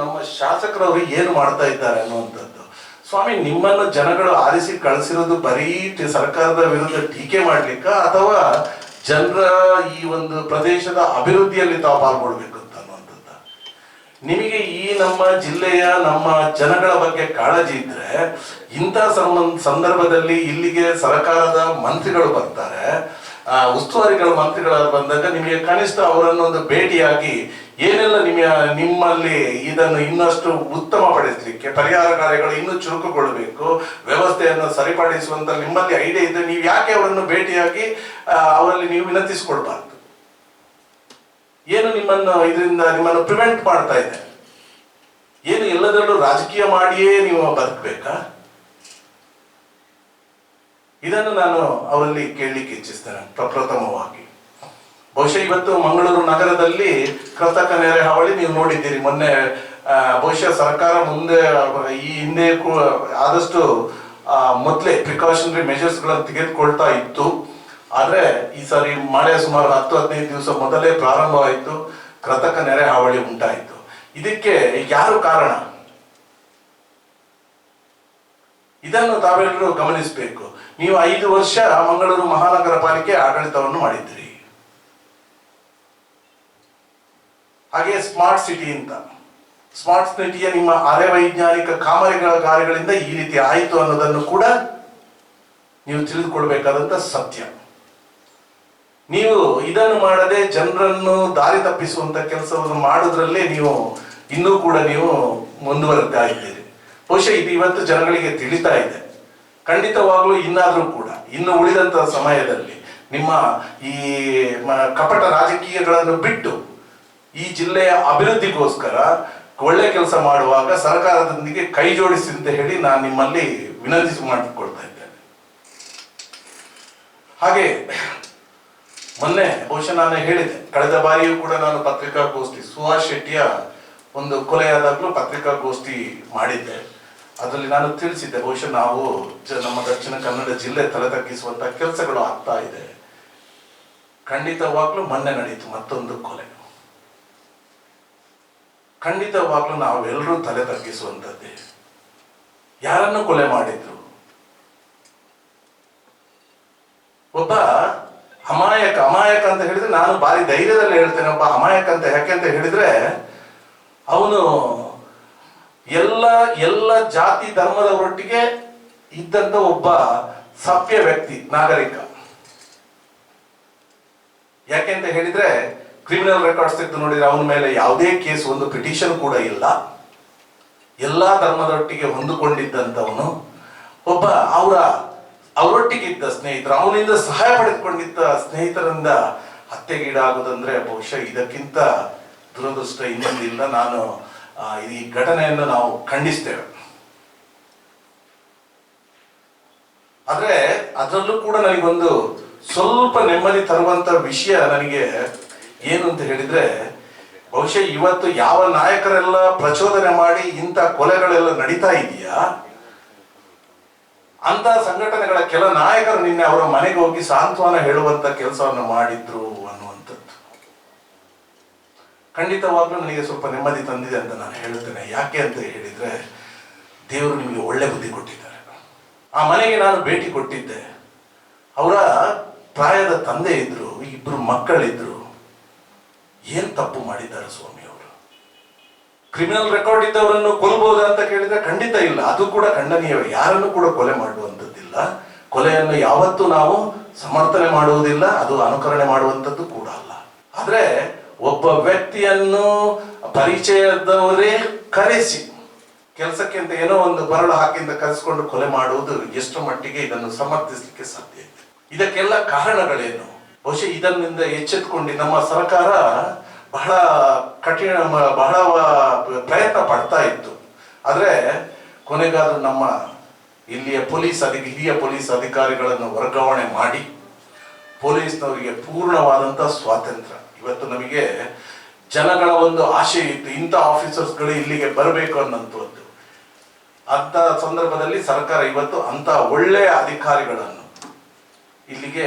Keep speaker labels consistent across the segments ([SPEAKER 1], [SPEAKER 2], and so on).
[SPEAKER 1] ನಮ್ಮ ಶಾಸಕರವರು ಏನು ಮಾಡ್ತಾ ಇದ್ದಾರೆ ಅನ್ನುವಂಥದ್ದು. ಸ್ವಾಮಿ, ನಿಮ್ಮನ್ನು ಜನಗಳು ಆರಿಸಿ ಕಳಿಸಿರೋದು ಬರೀ ಸರ್ಕಾರದ ವಿರುದ್ಧ ಟೀಕೆ ಮಾಡ್ಲಿಕ್ಕ ಅಥವಾ ಜನರ ಈ ಒಂದು ಪ್ರದೇಶದ ಅಭಿವೃದ್ಧಿಯಲ್ಲಿ ತಾವು ಪಾಲ್ಗೊಳ್ಬೇಕು? ನಿಮಗೆ ಈ ನಮ್ಮ ಜಿಲ್ಲೆಯ ನಮ್ಮ ಜನಗಳ ಬಗ್ಗೆ ಕಾಳಜಿ ಇದ್ರೆ ಇಂಥ ಸಂದರ್ಭದಲ್ಲಿ ಇಲ್ಲಿಗೆ ಸರ್ಕಾರದ ಮಂತ್ರಿಗಳು ಬರ್ತಾರೆ. ಉಸ್ತುವಾರಿಗಳ ಮಂತ್ರಿಗಳು ಬಂದಾಗ ನಿಮಗೆ ಕನಿಷ್ಠ ಅವರನ್ನು ಒಂದು ಭೇಟಿಯಾಗಿ ಏನೆಲ್ಲ ನಿಮ್ಮ ನಿಮ್ಮಲ್ಲಿ ಇದನ್ನು ಇನ್ನಷ್ಟು ಉತ್ತಮಪಡಿಸಲಿಕ್ಕೆ ಪರಿಹಾರ ಕಾರ್ಯಗಳು ಇನ್ನೂ ಚುರುಕುಗೊಳ್ಳಬೇಕು ವ್ಯವಸ್ಥೆಯನ್ನು ಸರಿಪಡಿಸುವಂತ ನಿಮ್ಮಲ್ಲಿ ಐಡಿಯಾ ಇದೆ ನೀವು ಯಾಕೆ ಅವರನ್ನು ಭೇಟಿಯಾಗಿ ಅವರಲ್ಲಿ ನೀವು ವಿನಂತಿಸಿಕೊಳ್ಬಾರ್ದು? ಏನು ನಿಮ್ಮನ್ನು ಇದರಿಂದ ನಿಮ್ಮನ್ನು ಪ್ರಿವೆಂಟ್ ಮಾಡ್ತಾ ಇದೆ? ಏನು ಎಲ್ಲದರಲ್ಲೂ ರಾಜಕೀಯ ಮಾಡಿಯೇ ನೀವು ಬದುಕಬೇಕಾ? ಇದನ್ನು ನಾನು ಅವರಲ್ಲಿ ಕೇಳಲಿಕ್ಕೆ ಇಚ್ಛಿಸ್ತೇನೆ, ಪ್ರಪ್ರಥಮವಾಗಿ. ಬಹುಶಃ ಇವತ್ತು ಮಂಗಳೂರು ನಗರದಲ್ಲಿ ಕೃತಕ ನೆರೆ ಹಾವಳಿ ನೀವು ನೋಡಿದ್ದೀರಿ. ಮೊನ್ನೆ ಬಹುಶಃ ಸರ್ಕಾರ ಮುಂದೆ, ಈ ಹಿಂದೆ ಆದಷ್ಟು ಮೊದಲೇ ಪ್ರಿಕಾಷನರಿ ಮೆಜರ್ಸ್ಗಳನ್ನು ತೆಗೆದುಕೊಳ್ತಾ ಇತ್ತು. ಆದ್ರೆ ಈ ಸಾರಿ ಮಳೆ ಸುಮಾರು ಹತ್ತು, ಹದಿನೈದು ದಿವಸ ಮೊದಲೇ ಪ್ರಾರಂಭವಾಯಿತು. ಕೃತಕ ನೆರೆ ಹಾವಳಿ ಉಂಟಾಯಿತು. ಇದಕ್ಕೆ ಯಾರು ಕಾರಣ? ಇದನ್ನು ತಾವೆಲ್ಲರೂ ಗಮನಿಸಬೇಕು. ನೀವು ಐದು ವರ್ಷ ಮಂಗಳೂರು ಮಹಾನಗರ ಪಾಲಿಕೆ ಆಡಳಿತವನ್ನು ಮಾಡಿದ್ರಿ ಹಾಗೆ ಸ್ಮಾರ್ಟ್ ಸಿಟಿ ಅಂತ. ಸ್ಮಾರ್ಟ್ ಸಿಟಿಯ ನಿಮ್ಮ ಅರೆ ವೈಜ್ಞಾನಿಕ ಕಾರ್ಯಗಳಿಂದ ಈ ರೀತಿ ಆಯಿತು ಅನ್ನೋದನ್ನು ಕೂಡ ನೀವು ತಿಳಿದುಕೊಳ್ಬೇಕಾದಂತ ಸತ್ಯ. ನೀವು ಇದನ್ನು ಮಾಡದೆ ಜನರನ್ನು ದಾರಿ ತಪ್ಪಿಸುವಂತ ಕೆಲಸವನ್ನು ಮಾಡೋದ್ರಲ್ಲೇ ನೀವು ಇನ್ನೂ ಕೂಡ ನೀವು ಮುಂದುವರೆತಾ ಇದ್ದೀರಿ ಬಹುಶಃ ಇದು ಇವತ್ತು ಜನಗಳಿಗೆ ತಿಳಿತಾ ಇದೆ. ಖಂಡಿತವಾಗ್ಲೂ ಇನ್ನಾದರೂ ಕೂಡ, ಇನ್ನು ಉಳಿದಂತ ಸಮಯದಲ್ಲಿ ನಿಮ್ಮ ಈ ಕಪಟ ರಾಜಕೀಯಗಳನ್ನು ಬಿಟ್ಟು ಈ ಜಿಲ್ಲೆಯ ಅಭಿವೃದ್ಧಿಗೋಸ್ಕರ ಒಳ್ಳೆ ಕೆಲಸ ಮಾಡುವಾಗ ಸರ್ಕಾರದೊಂದಿಗೆ ಕೈ ಜೋಡಿಸಿ ಅಂತ ಹೇಳಿ ನಾನು ನಿಮ್ಮಲ್ಲಿ ವಿನಂತಿಸಿ ಮಾಡಿಕೊಳ್ತಾ ಇದ್ದೇನೆ. ಹಾಗೆ ಮೊನ್ನೆ ಬಹುಶಃ ನಾನು ಹೇಳಿದೆ ಕಳೆದ ಬಾರಿಯೂ ಕೂಡ ನಾನು ಪತ್ರಿಕಾಗೋಷ್ಠಿ ಸುಹಾಸ್ ಶೆಟ್ಟಿಯ ಒಂದು ಕೊಲೆಯಾದಾಗಲೂ ಪತ್ರಿಕಾಗೋಷ್ಠಿ ಮಾಡಿದ್ದೆ. ಅದರಲ್ಲಿ ನಾನು ತಿಳಿಸಿದ್ದೆ, ಬಹುಶಃ ನಾವು ನಮ್ಮ ದಕ್ಷಿಣ ಕನ್ನಡ ಜಿಲ್ಲೆ ತಲೆ ತಗ್ಗಿಸುವಂತ ಕೆಲಸಗಳು ಆಗ್ತಾ ಇದೆ. ಖಂಡಿತವಾಗ್ಲೂ ಮೊನ್ನೆ ನಡೀತು ಮತ್ತೊಂದು ಕೊಲೆ. ಖಂಡಿತವಾಗ್ಲೂ ನಾವೆಲ್ಲರೂ ತಲೆ ತಗ್ಗಿಸುವಂತದ್ದೇ ಯಾರನ್ನು ಕೊಲೆ ಮಾಡಿದ್ರು ಒಬ್ಬ ಅಮಾಯಕ ಅಮಾಯಕ ಅಂತ ಹೇಳಿದ್ರೆ ನಾನು ಬಾರಿ ಧೈರ್ಯದಲ್ಲಿ ಹೇಳ್ತೇನೆ ಒಬ್ಬ ಅಮಾಯಕ ಅಂತ ಯಾಕೆ ಅಂತ ಹೇಳಿದ್ರೆ ಅವನು ಎಲ್ಲ ಎಲ್ಲ ಜಾತಿ ಧರ್ಮದವರೊಟ್ಟಿಗೆ ಇದ್ದಂತ ಒಬ್ಬ ಸಭ್ಯ ವ್ಯಕ್ತಿ, ನಾಗರಿಕ. ಯಾಕೆ ಅಂತ ಹೇಳಿದ್ರೆ ಕ್ರಿಮಿನಲ್ ರೆಕಾರ್ಡ್ಸ್ ತೆಗೆದು ನೋಡಿದ್ರೆ ಅವನ ಮೇಲೆ ಯಾವುದೇ ಕೇಸ್, ಒಂದು ಪಿಟಿಷನ್ ಕೂಡ ಇಲ್ಲ. ಎಲ್ಲಾ ಧರ್ಮದೊಟ್ಟಿಗೆ ಹೊಂದಿಕೊಂಡಿದ್ದಂಥವನು ಒಬ್ಬ, ಅವರ ಅವರೊಟ್ಟಿಗೆ ಇದ್ದ ಸ್ನೇಹಿತರು, ಅವನಿಂದ ಸಹಾಯ ಪಡೆದುಕೊಂಡಿದ್ದ ಸ್ನೇಹಿತರಿಂದ ಹತ್ಯೆಗೀಡಾಗುವುದಂದ್ರೆ ಬಹುಶಃ ಇದಕ್ಕಿಂತ ದುರದೃಷ್ಟ ಇನ್ನೊಂದಿಲ್ಲ. ನಾನು ಈ ಘಟನೆಯನ್ನು ನಾವು ಖಂಡಿಸ್ತೇವೆ. ಆದ್ರೆ ಅದರಲ್ಲೂ ಕೂಡ ನನಗೊಂದು ಸ್ವಲ್ಪ ನೆಮ್ಮದಿ ತರುವಂತ ವಿಷಯ ನನಗೆ ಏನು ಅಂತ ಹೇಳಿದ್ರೆ, ಬಹುಶಃ ಇವತ್ತು ಯಾವ ನಾಯಕರೆಲ್ಲ ಪ್ರಚೋದನೆ ಮಾಡಿ ಇಂಥ ಕೊಲೆಗಳೆಲ್ಲ ನಡೀತಾ ಇದೆಯಾ? ಅಂತ ಸಂಘಟನೆಗಳ ಕೆಲ ನಾಯಕರು ನಿನ್ನೆ ಅವರ ಮನೆಗೆ ಹೋಗಿ ಸಾಂತ್ವನ ಹೇಳುವಂತ ಕೆಲಸವನ್ನು ಮಾಡಿದ್ರು ಅನ್ನುವಂಥದ್ದು. ಖಂಡಿತವಾಗ್ಲೂ ನನಗೆ ಸ್ವಲ್ಪ ನೆಮ್ಮದಿ ತಂದಿದೆ ಅಂತ ನಾನು ಹೇಳುತ್ತೇನೆ. ಯಾಕೆ ಅಂತ ಹೇಳಿದ್ರೆ, ದೇವರು ನಿಮಗೆ ಒಳ್ಳೆ ಬುದ್ಧಿ ಕೊಟ್ಟಿದ್ದಾರೆ. ಆ ಮನೆಗೆ ನಾನು ಭೇಟಿ ಕೊಟ್ಟಿದ್ದೆ. ಅವರ ಪ್ರಾಯದ ತಂದೆ ಇದ್ರು, ಇಬ್ರು ಮಕ್ಕಳಿದ್ರು. ಏನ್ ತಪ್ಪು ಮಾಡಿದ್ದಾರೆ ಸ್ವಾಮಿ ಕ್ರಿಮಿನಲ್ ರೆಕಾರ್ಡ್ ಇದ್ದವರನ್ನು ಕೊಲ್ಬಹುದಾ ಅಂತ ಕೇಳಿದ್ರೆ ಖಂಡಿತ ಇಲ್ಲ. ಅದು ಕೂಡ ಖಂಡನೀಯವೇ. ಯಾರನ್ನು ಕೂಡ ಕೊಲೆ ಮಾಡುವಂಥದ್ದಿಲ್ಲ. ಕೊಲೆಯನ್ನು ಯಾವತ್ತೂ ನಾವು ಸಮರ್ಥನೆ ಮಾಡುವುದಿಲ್ಲ, ಅದು ಅನುಕರಣೆ ಮಾಡುವಂಥದ್ದು ಕೂಡ ಅಲ್ಲ. ಆದರೆ ಒಬ್ಬ ವ್ಯಕ್ತಿಯನ್ನು ಪರಿಚಯದವರೇ ಕರೆಸಿ ಕೆಲಸಕ್ಕೆ ಅಂತ ಏನೋ ಒಂದು ಬರಳು ಹಾಕಿಂದ ಕರೆಸಿಕೊಂಡು ಕೊಲೆ ಮಾಡುವುದು ಎಷ್ಟು ಮಟ್ಟಿಗೆ ಇದನ್ನು ಸಮರ್ಥಿಸಲಿಕ್ಕೆ ಸಾಧ್ಯ ಇದೆ. ಇದಕ್ಕೆಲ್ಲ ಕಾರಣಗಳೇನು? ಬಹುಶಃ ಇದನ್ನಿಂದ ಎಚ್ಚೆತ್ಕೊಂಡು ನಮ್ಮ ಸರ್ಕಾರ ಬಹಳ ಕಠಿಣ ಬಹಳ ಪ್ರಯತ್ನ ಪಡ್ತಾ ಇತ್ತು. ಆದರೆ ಕೊನೆಗಾದರೂ ನಮ್ಮ ಇಲ್ಲಿಯ ಪೊಲೀಸ್ ಅಧಿ, ಹಿರಿಯ ಪೊಲೀಸ್ ಅಧಿಕಾರಿಗಳನ್ನು ವರ್ಗಾವಣೆ ಮಾಡಿ ಪೊಲೀಸ್ನವರಿಗೆ ಪೂರ್ಣವಾದಂಥ ಸ್ವಾತಂತ್ರ್ಯ. ಇವತ್ತು ನಮಗೆ ಜನಗಳ ಒಂದು ಆಶೆ ಇತ್ತು, ಇಂಥ ಆಫೀಸರ್ಸ್ಗಳು ಇಲ್ಲಿಗೆ ಬರಬೇಕು ಅನ್ನೋಂಥದ್ದು ಅಂತ ಸಂದರ್ಭದಲ್ಲಿ ಸರ್ಕಾರ ಇವತ್ತು ಅಂಥ ಒಳ್ಳೆಯ ಅಧಿಕಾರಿಗಳನ್ನು ಇಲ್ಲಿಗೆ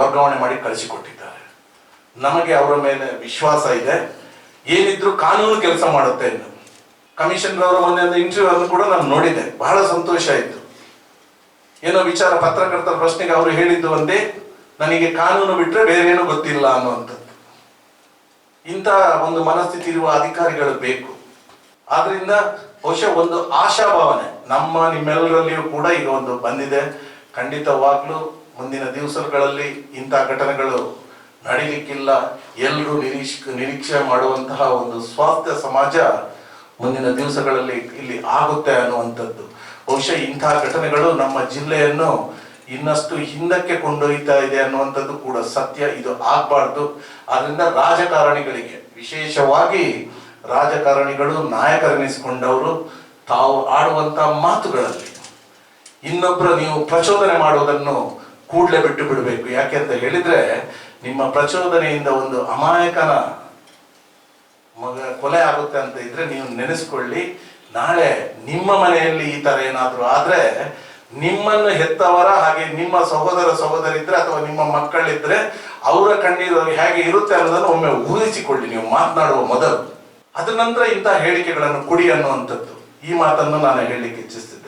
[SPEAKER 1] ವರ್ಗಾವಣೆ ಮಾಡಿ ಕಳಿಸಿಕೊಟ್ಟಿದ್ದಾರೆ. ನಮಗೆ ಅವರ ಮೇಲೆ ವಿಶ್ವಾಸ ಇದೆ. ಏನಿದ್ರು ಕಾನೂನು ಕೆಲಸ ಮಾಡುತ್ತೆ ಇನ್ನು ಕಮಿಷನ್ ಅವರ ಮೊನ್ನೆ ಒಂದು ಇಂಟರ್ವ್ಯೂ ಅನ್ನು ಕೂಡ ನಾನು ನೋಡಿದೆ ಬಹಳ ಸಂತೋಷ ಆಯಿತು. ಏನೋ ವಿಚಾರ ಪತ್ರಕರ್ತರ ಪ್ರಶ್ನೆಗೆ ಅವರು ಹೇಳಿದ್ದು ಒಂದೇ, ನನಗೆ ಕಾನೂನು ಬಿಟ್ಟರೆ ಬೇರೆ ಏನೂ ಗೊತ್ತಿಲ್ಲ ಅನ್ನುವಂಥದ್ದು. ಇಂಥ ಒಂದು ಮನಸ್ಥಿತಿ ಇರುವ ಅಧಿಕಾರಿಗಳು ಬೇಕು. ಆದ್ರಿಂದ ಬಹುಶಃ ಒಂದು ಆಶಾಭಾವನೆ ನಮ್ಮ ನಿಮ್ಮೆಲ್ಲರಲ್ಲಿಯೂ ಕೂಡ ಈಗ ಒಂದು ಬಂದಿದೆ. ಖಂಡಿತವಾಗ್ಲೂ ಮುಂದಿನ ದಿವಸಗಳಲ್ಲಿ ಇಂಥ ಘಟನೆಗಳು ನಡೀಲಿಕ್ಕಿಲ್ಲ. ಎಲ್ಲರೂ ನಿರೀಕ್ಷ, ನಿರೀಕ್ಷೆ ಮಾಡುವಂತಹ ಒಂದು ಸ್ವಾಸ್ಥ್ಯ ಸಮಾಜ ಮುಂದಿನ ದಿವಸಗಳಲ್ಲಿ ಇಲ್ಲಿ ಆಗುತ್ತೆ ಅನ್ನುವಂಥದ್ದು. ಬಹುಶಃ ಇಂತಹ ಘಟನೆಗಳು ನಮ್ಮ ಜಿಲ್ಲೆಯನ್ನು ಇನ್ನಷ್ಟು ಹಿಂದಕ್ಕೆ ಕೊಂಡೊಯ್ತಾ ಇದೆ ಅನ್ನುವಂಥದ್ದು ಕೂಡ ಸತ್ಯ. ಇದು ಆಗ್ಬಾರ್ದು. ಆದ್ರಿಂದ ರಾಜಕಾರಣಿಗಳಿಗೆ, ವಿಶೇಷವಾಗಿ ರಾಜಕಾರಣಿಗಳು ನಾಯಕರೆನಿಸಿಕೊಂಡವರು, ತಾವು ಆಡುವಂತ ಮಾತುಗಳಲ್ಲಿ ಇನ್ನೊಬ್ಬರ ನೀವು ಪ್ರಚೋದನೆ ಮಾಡುವುದನ್ನು ಕೂಡಲೇ ಬಿಟ್ಟು ಬಿಡಬೇಕು. ಯಾಕೆ ಅಂತ ಹೇಳಿದ್ರೆ ನಿಮ್ಮ ಪ್ರಚೋದನೆಯಿಂದ ಒಂದು ಅಮಾಯಕನ ಮಗ ಕೊಲೆ ಆಗುತ್ತೆ ಅಂತ ಇದ್ರೆ ನೀವು ನೆನೆಸ್ಕೊಳ್ಳಿ. ನಾಳೆ ನಿಮ್ಮ ಮನೆಯಲ್ಲಿ ಈ ತರ ಏನಾದ್ರು ಆದ್ರೆ ನಿಮ್ಮನ್ನು ಹೆತ್ತವರ ಹಾಗೆ ನಿಮ್ಮ ಸಹೋದರ ಸಹೋದರಿದ್ರೆ ಅಥವಾ ನಿಮ್ಮ ಮಕ್ಕಳಿದ್ರೆ ಅವರ ಕಣ್ಣೀರು ಹೇಗೆ ಇರುತ್ತೆ ಅನ್ನೋದನ್ನು ಒಮ್ಮೆ ಊಹಿಸಿಕೊಳ್ಳಿ. ನೀವು ಮಾತನಾಡುವ ಮೊದಲು. ಅದ ನಂತರ ಇಂತಹ ಹೇಳಿಕೆಗಳನ್ನು ಕೊಡಿ ಅನ್ನುವಂಥದ್ದು. ಈ ಮಾತನ್ನು ನಾನು ಹೇಳಲಿಕ್ಕೆ ಇಚ್ಛಿಸ್ತಿದ್ದೇನೆ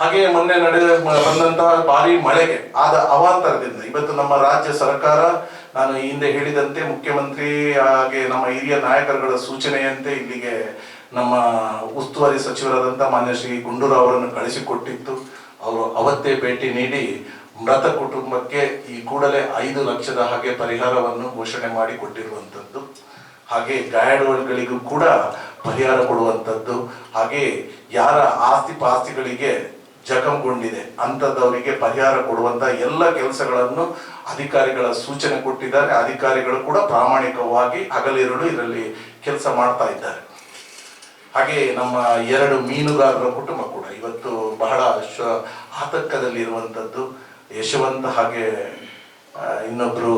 [SPEAKER 1] ಹಾಗೆ ಮೊನ್ನೆ ನಡೆದ ಬಂದಂತಹ ಭಾರಿ ಮಳೆಗೆ ಆದ ಅವಾಂತರದಿಂದ ಇವತ್ತು ನಮ್ಮ ರಾಜ್ಯ ಸರ್ಕಾರ, ನಾನು ಹಿಂದೆ ಹೇಳಿದಂತೆ ಮುಖ್ಯಮಂತ್ರಿ ಹಾಗೆ ನಮ್ಮ ಹಿರಿಯ ನಾಯಕರುಗಳ ಸೂಚನೆಯಂತೆ ಇಲ್ಲಿಗೆ ನಮ್ಮ ಉಸ್ತುವಾರಿ ಸಚಿವರಾದಂಥ ಮಾನ್ಯ ಶ್ರೀ ಗುಂಡೂರಾವ್ ಅವರನ್ನು ಕಳಿಸಿಕೊಟ್ಟಿತ್ತು. ಅವರು ಅವತ್ತೇ ಭೇಟಿ ನೀಡಿ ಮೃತ ಕುಟುಂಬಕ್ಕೆ ಈ ಕೂಡಲೇ ಐದು ಲಕ್ಷದ ಹಾಗೆ ಪರಿಹಾರವನ್ನು ಘೋಷಣೆ ಮಾಡಿ ಕೊಟ್ಟಿರುವಂಥದ್ದು ಹಾಗೆ ಗಾಯಾಳುಗಳಿಗೂ ಕೂಡ ಪರಿಹಾರ ಕೊಡುವಂಥದ್ದು. ಹಾಗೆ ಯಾರ ಆಸ್ತಿ ಪಾಸ್ತಿಗಳಿಗೆ ಜಖಂಗೊಂಡಿದೆ ಅಂಥದ್ದವರಿಗೆ ಪರಿಹಾರ ಕೊಡುವಂತ ಎಲ್ಲ ಕೆಲಸಗಳನ್ನು ಅಧಿಕಾರಿಗಳ ಸೂಚನೆ ಕೊಟ್ಟಿದ್ದಾರೆ. ಅಧಿಕಾರಿಗಳು ಕೂಡ ಪ್ರಾಮಾಣಿಕವಾಗಿ ಹಗಲಿರುಳು ಇದರಲ್ಲಿ ಕೆಲಸ ಮಾಡ್ತಾ ಇದ್ದಾರೆ. ಹಾಗೆ ನಮ್ಮ ಎರಡು ಮೀನುಗಾರರ ಕುಟುಂಬ ಕೂಡ ಇವತ್ತು ಬಹಳ ಶ- ಆತಂಕದಲ್ಲಿರುವಂಥದ್ದು ಯಶವಂತ ಹಾಗೆ ಇನ್ನೊಬ್ಬರು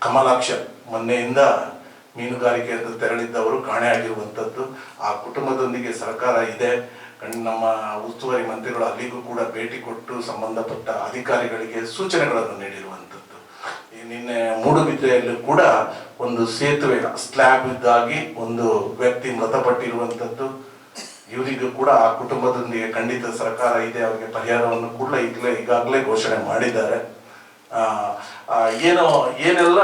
[SPEAKER 1] ಕಮಲಾಕ್ಷ ಮೊನ್ನೆಯಿಂದ ಮೀನುಗಾರಿಕೆ ಅಂತ ತೆರಳಿದ್ದವರು ಕಾಣೆಯಾಗಿರುವಂಥದ್ದು ಆ ಕುಟುಂಬದೊಂದಿಗೆ ಸರ್ಕಾರ ಇದೆ. ನಮ್ಮ ಉಸ್ತುವಾರಿ ಮಂತ್ರಿಗಳು ಅಲ್ಲಿಗೂ ಕೂಡ ಭೇಟಿ ಕೊಟ್ಟು ಸಂಬಂಧಪಟ್ಟ ಅಧಿಕಾರಿಗಳಿಗೆ ಸೂಚನೆಗಳನ್ನು ನೀಡಿರುವಂಥದ್ದು. ನಿನ್ನೆ ಮೂಡುಬಿದ್ರೆಯಲ್ಲೂ ಕೂಡ ಒಂದು ಸೇತುವೆ ಸ್ಲ್ಯಾಬ್ ಇದ್ದಾಗಿ ಒಂದು ವ್ಯಕ್ತಿ ಮೃತಪಟ್ಟಿರುವಂಥದ್ದು. ಇವರಿಗೂ ಕೂಡ ಆ ಕುಟುಂಬದೊಂದಿಗೆ ಖಂಡಿತ ಸರ್ಕಾರ ಇದೆ, ಅವರಿಗೆ ಪರಿಹಾರವನ್ನು ಕೂಡ ಈಗಲೇ ಈಗಾಗಲೇ ಘೋಷಣೆ ಮಾಡಿದ್ದಾರೆ. ಏನೋ, ಏನೆಲ್ಲ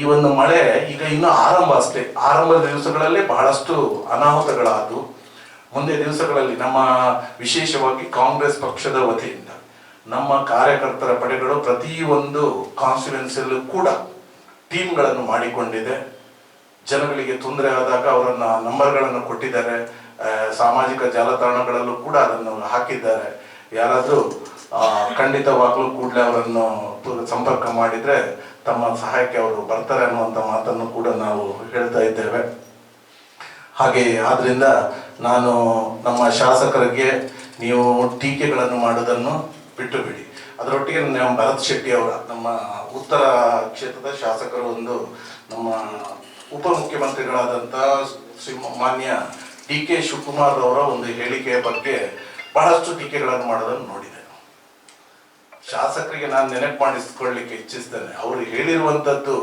[SPEAKER 1] ಈ ಒಂದು ಮಳೆ ಈಗ ಇನ್ನೂ ಆರಂಭ ಅಷ್ಟೇ. ಆರಂಭದ ದಿವಸಗಳಲ್ಲಿ ಬಹಳಷ್ಟು ಅನಾಹುತಗಳಾದವು. ಮುಂದೆ ದಿವಸಗಳಲ್ಲಿ ನಮ್ಮ ವಿಶೇಷವಾಗಿ ಕಾಂಗ್ರೆಸ್ ಪಕ್ಷದ ವತಿಯಿಂದ ನಮ್ಮ ಕಾರ್ಯಕರ್ತರ ಪಡೆಗಳು ಪ್ರತಿಯೊಂದು ಕಾನ್ಸ್ಟಿಟ್ಯೂನ್ಸಿಯಲ್ಲೂ ಕೂಡ ಟೀಮ್ಗಳನ್ನು ಮಾಡಿಕೊಂಡಿದೆ. ಜನಗಳಿಗೆ ತೊಂದರೆ ಆದಾಗ ಅವರನ್ನ ನಂಬರ್ಗಳನ್ನು ಕೊಟ್ಟಿದ್ದಾರೆ. ಸಾಮಾಜಿಕ ಜಾಲತಾಣಗಳಲ್ಲೂ ಕೂಡ ಅದನ್ನು ಹಾಕಿದ್ದಾರೆ. ಯಾರಾದರೂ ಖಂಡಿತವಾಗ್ಲೂ ಕೂಡಲೇ ಅವರನ್ನು ಸಂಪರ್ಕ ಮಾಡಿದ್ರೆ ತಮ್ಮ ಸಹಾಯಕ್ಕೆ ಅವರು ಬರ್ತಾರೆ ಅನ್ನುವಂಥ ಮಾತನ್ನು ಕೂಡ ನಾವು ಹೇಳ್ತಾ ಇದ್ದೇವೆ. ಹಾಗೆ ಆದ್ದರಿಂದ ನಾನು ನಮ್ಮ ಶಾಸಕರಿಗೆ ನೀವು ಟೀಕೆಗಳನ್ನು ಮಾಡೋದನ್ನು ಬಿಟ್ಟು ಬಿಡಿ ಅದರೊಟ್ಟಿಗೆ ನಮ್ಮ ಭರತ್ ಶೆಟ್ಟಿ ಅವರ, ನಮ್ಮ ಉತ್ತರ ಕ್ಷೇತ್ರದ ಶಾಸಕರು ಒಂದು ನಮ್ಮ ಉಪಮುಖ್ಯಮಂತ್ರಿಗಳಾದಂಥ ಶ್ರೀ ಮಾನ್ಯ ಡಿ ಕೆ ಶಿವಕುಮಾರ್ ಅವರ ಒಂದು ಹೇಳಿಕೆಯ ಬಗ್ಗೆ ಬಹಳಷ್ಟು ಟೀಕೆಗಳನ್ನು ಮಾಡೋದನ್ನು ನೋಡಿದೆ. ಶಾಸಕರಿಗೆ ನಾನು ನೆನಪು ಮಾಡಿಸ್ಕೊಳ್ಳಿಕ್ಕೆ ಇಚ್ಛಿಸ್ತೇನೆ. ಅವರು ಹೇಳಿರುವಂತದ್ದು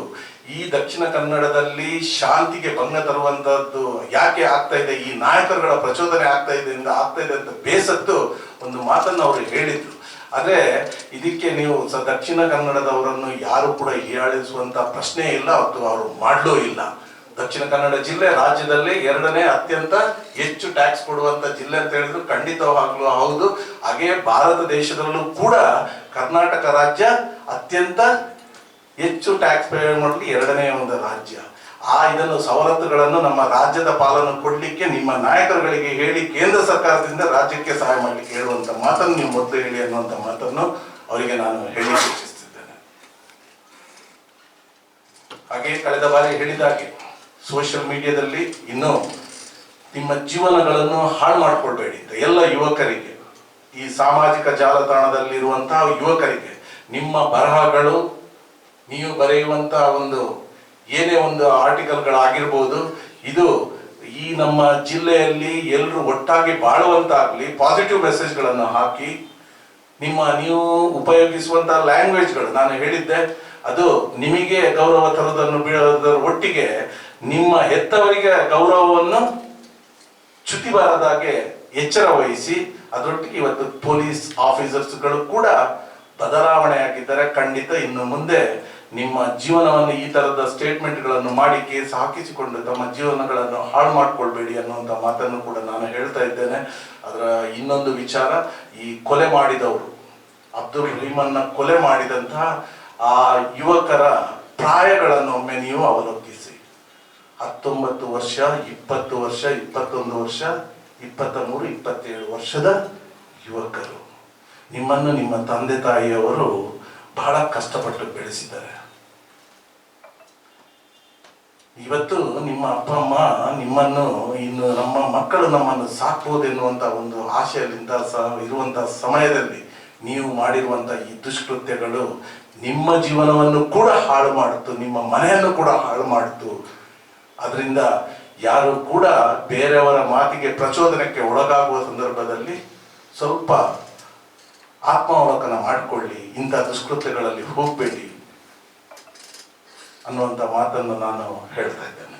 [SPEAKER 1] ಈ ದಕ್ಷಿಣ ಕನ್ನಡದಲ್ಲಿ ಶಾಂತಿಗೆ ಭಂಗ ತರುವಂತದ್ದು ಯಾಕೆ ಆಗ್ತಾ ಇದೆ? ಈ ನಾಯಕರುಗಳ ಪ್ರಚೋದನೆ ಆಗ್ತಾ ಇದೆ ಆಗ್ತಾ ಇದೆ ಅಂತ ಬೇಸತ್ತು ಒಂದು ಮಾತನ್ನು ಅವರು ಹೇಳಿದ್ರು. ಆದ್ರೆ ಇದಕ್ಕೆ ನೀವು ಸ ದಕ್ಷಿಣ ಕನ್ನಡದವರನ್ನು ಯಾರು ಕೂಡ ಹೀಯಾಳಿಸುವಂತ ಪ್ರಶ್ನೆ ಇಲ್ಲ ಮತ್ತು ಅವರು ಮಾಡಲೂ ಇಲ್ಲ. ದಕ್ಷಿಣ ಕನ್ನಡ ಜಿಲ್ಲೆ ರಾಜ್ಯದಲ್ಲಿ ಎರಡನೇ ಅತ್ಯಂತ ಹೆಚ್ಚು ಟ್ಯಾಕ್ಸ್ ಕೊಡುವಂತ ಜಿಲ್ಲೆ ಅಂತ ಹೇಳಿದ್ರು. ಖಂಡಿತವಾಗ್ಲೂ ಹೌದು. ಹಾಗೆ ಭಾರತ ದೇಶದಲ್ಲೂ ಕೂಡ ಕರ್ನಾಟಕ ರಾಜ್ಯ ಅತ್ಯಂತ ಹೆಚ್ಚು ಟ್ಯಾಕ್ಸ್ ಪೇ ಮಾಡಲಿ ಎರಡನೇ ಒಂದು ರಾಜ್ಯ. ಆ ಇದನ್ನು ಸವಲತ್ತುಗಳನ್ನು ನಮ್ಮ ರಾಜ್ಯದ ಪಾಲನ್ನು ಕೊಡಲಿಕ್ಕೆ ನಿಮ್ಮ ನಾಯಕರುಗಳಿಗೆ ಹೇಳಿ ಕೇಂದ್ರ ಸರ್ಕಾರದಿಂದ ರಾಜ್ಯಕ್ಕೆ ಸಹಾಯ ಮಾಡಲಿಕ್ಕೆ ಹೇಳುವಂಥ ಮಾತನ್ನು ನೀವು ಮೊದಲು ಹೇಳಿ ಅನ್ನುವಂಥ ಮಾತನ್ನು ಅವರಿಗೆ ನಾನು ಹೇಳಿ ಸೂಚಿಸುತ್ತಿದ್ದೇನೆ. ಹಾಗೆ ಕಳೆದ ಬಾರಿ ಹೇಳಿದಾಗೆ ಸೋಷಿಯಲ್ ಮೀಡಿಯಾದಲ್ಲಿ ಇನ್ನೂ ನಿಮ್ಮ ಜೀವನಗಳನ್ನು ಹಾಳು ಮಾಡಿಕೊಳ್ಬೇಡಿ ಅಂತ ಎಲ್ಲ ಯುವಕರಿಗೆ. ಈ ಸಾಮಾಜಿಕ ಜಾಲತಾಣದಲ್ಲಿರುವಂತಹ ಯುವಕರಿಗೆ ನಿಮ್ಮ ಬರಹಗಳು ನೀವು ಬರೆಯುವಂತಹ ಒಂದು ಏನೇ ಒಂದು ಆರ್ಟಿಕಲ್ಗಳಾಗಿರ್ಬೋದು, ಇದು ಈ ನಮ್ಮ ಜಿಲ್ಲೆಯಲ್ಲಿ ಎಲ್ಲರೂ ಒಟ್ಟಾಗಿ ಬಾಳುವಂತಾಗಲಿ ಪಾಸಿಟಿವ್ ಮೆಸೇಜ್ಗಳನ್ನು ಹಾಕಿ, ನಿಮ್ಮ ನೀವು ಉಪಯೋಗಿಸುವಂತಹ ಲ್ಯಾಂಗ್ವೇಜ್ಗಳು ನಾನು ಹೇಳಿದ್ದೆ, ಅದು ನಿಮಗೆ ಗೌರವ ತರೋದನ್ನು ಬೀಳೋದರ ಒಟ್ಟಿಗೆ ನಿಮ್ಮ ಹೆತ್ತವರಿಗೆ ಗೌರವವನ್ನು ಚ್ಯುತಿ ಬಾರದಾಗೆ ಎಚ್ಚರ ವಹಿಸಿ, ಅದರೊಟ್ಟಿಗೆ ಇವತ್ತು ಪೊಲೀಸ್ ಆಫೀಸರ್ಸ್ಗಳು ಕೂಡ ಬದಲಾವಣೆಯಾಗಿದ್ದರೆ. ಖಂಡಿತ ಇನ್ನು ಮುಂದೆ ನಿಮ್ಮ ಜೀವನವನ್ನು ಈ ತರದ ಸ್ಟೇಟ್ಮೆಂಟ್ಗಳನ್ನು ಮಾಡಿ ಕೇಸ್ ಹಾಕಿಸಿಕೊಂಡು ತಮ್ಮ ಜೀವನಗಳನ್ನು ಹಾಳು ಮಾಡ್ಕೊಳ್ಬೇಡಿ ಅನ್ನುವಂಥ ಮಾತನ್ನು ಕೂಡ ನಾನು ಹೇಳ್ತಾ ಇದ್ದೇನೆ. ಅದರ ಇನ್ನೊಂದು ವಿಚಾರ, ಈ ಕೊಲೆ ಮಾಡಿದವರು, ಅಬ್ದುಲ್ ರಹೀಮನ್ನ ಕೊಲೆ ಮಾಡಿದಂತಹ ಆ ಯುವಕರ ಪ್ರಾಯಗಳನ್ನು ಒಮ್ಮೆ ನೀವು ಅವಲೋಕಿಸಿ. ಹತ್ತೊಂಬತ್ತು ವರ್ಷ, ಇಪ್ಪತ್ತು ವರ್ಷ, ಇಪ್ಪತ್ತೊಂದು ವರ್ಷ, ಇಪ್ಪತ್ತ ಮೂರು, ಇಪ್ಪತ್ತೇಳು ವರ್ಷದ ಯುವಕರು. ನಿಮ್ಮನ್ನು ನಿಮ್ಮ ತಂದೆ ತಾಯಿಯವರು ಬಹಳ ಕಷ್ಟಪಟ್ಟು ಬೆಳೆಸಿದ್ದಾರೆ. ಇವತ್ತು ನಿಮ್ಮ ಅಪ್ಪ, ಅಮ್ಮ ನಿಮ್ಮನ್ನು, ಇನ್ನು ನಮ್ಮ ಮಕ್ಕಳು ನಮ್ಮನ್ನು ಸಾಕ್ಬೋದೆನ್ನುವಂತ ಒಂದು ಆಶೆಯಲ್ಲಿಂದ ಸ ಇರುವಂತ ಸಮಯದಲ್ಲಿ ನೀವು ಮಾಡಿರುವಂತ ಈ ದುಷ್ಕೃತ್ಯಗಳು ನಿಮ್ಮ ಜೀವನವನ್ನು ಕೂಡ ಹಾಳು ಮಾಡಿತು ನಿಮ್ಮ ಮನೆಯನ್ನು ಕೂಡ ಹಾಳು ಮಾಡಿತು ಅದರಿಂದ ಯಾರು ಕೂಡ ಬೇರೆಯವರ ಮಾತಿಗೆ ಪ್ರಚೋದನಕ್ಕೆ ಒಳಗಾಗುವ ಸಂದರ್ಭದಲ್ಲಿ ಸ್ವಲ್ಪ ಆತ್ಮಾವಲೋಕನ ಮಾಡಿಕೊಳ್ಳಿ, ಇಂಥ ದುಷ್ಕೃತ್ಯಗಳಲ್ಲಿ ಹೋಗಬೇಡಿ. ಅನ್ನುವಂಥ ಮಾತನ್ನು ನಾನು ಹೇಳ್ತಾ ಇದ್ದೇನೆ.